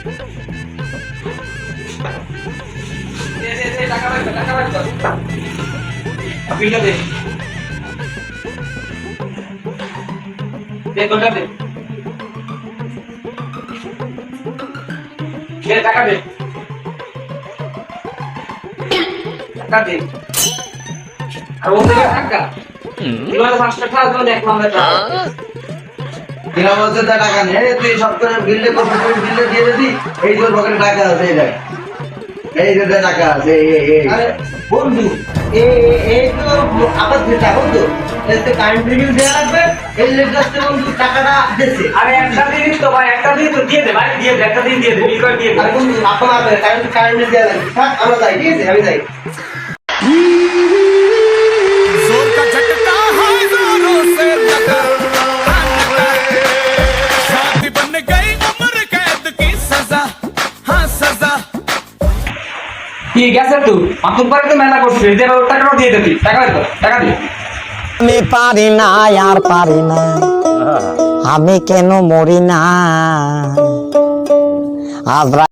টাকা দে টাকা দে। আর ও টাকা এবার পাঁচটা টাকা দেখলাম দিলাম বলছে তা টাকা নেই। এই তুই সব করে বিলটা করবি তুই বিলটা দিয়ে দিবি এই তোর পকেটে টাকা আছে এই দেখ। এই যে টাকা আছে এই এই এই। বন্ধু তো আবার এতে কারেন্ট বিল দেওয়া লাগবে এই লেটারতে বন্ধু টাকাটা দিচ্ছে আরে একটা দিন তো ভাই একটা দিন তো দিয়ে দে ভাই দিয়ে দে একটা দিন দিয়ে দে বিল করে দিয়ে দে। আরে বন্ধু আপনার আপনার কারেন্ট কারেন্ট বিল দেওয়া লাগবে। থাক আমরা যাই ঠিক আছে আমি যাই। কি গেছে তুই? মাতুর পারে তো মেলা করছিস যে টাকাটা দিয়ে দে টাকা দে তো, টাকা দে। আমি পারি না আর পারি না। আমি কেন মরি না? আজ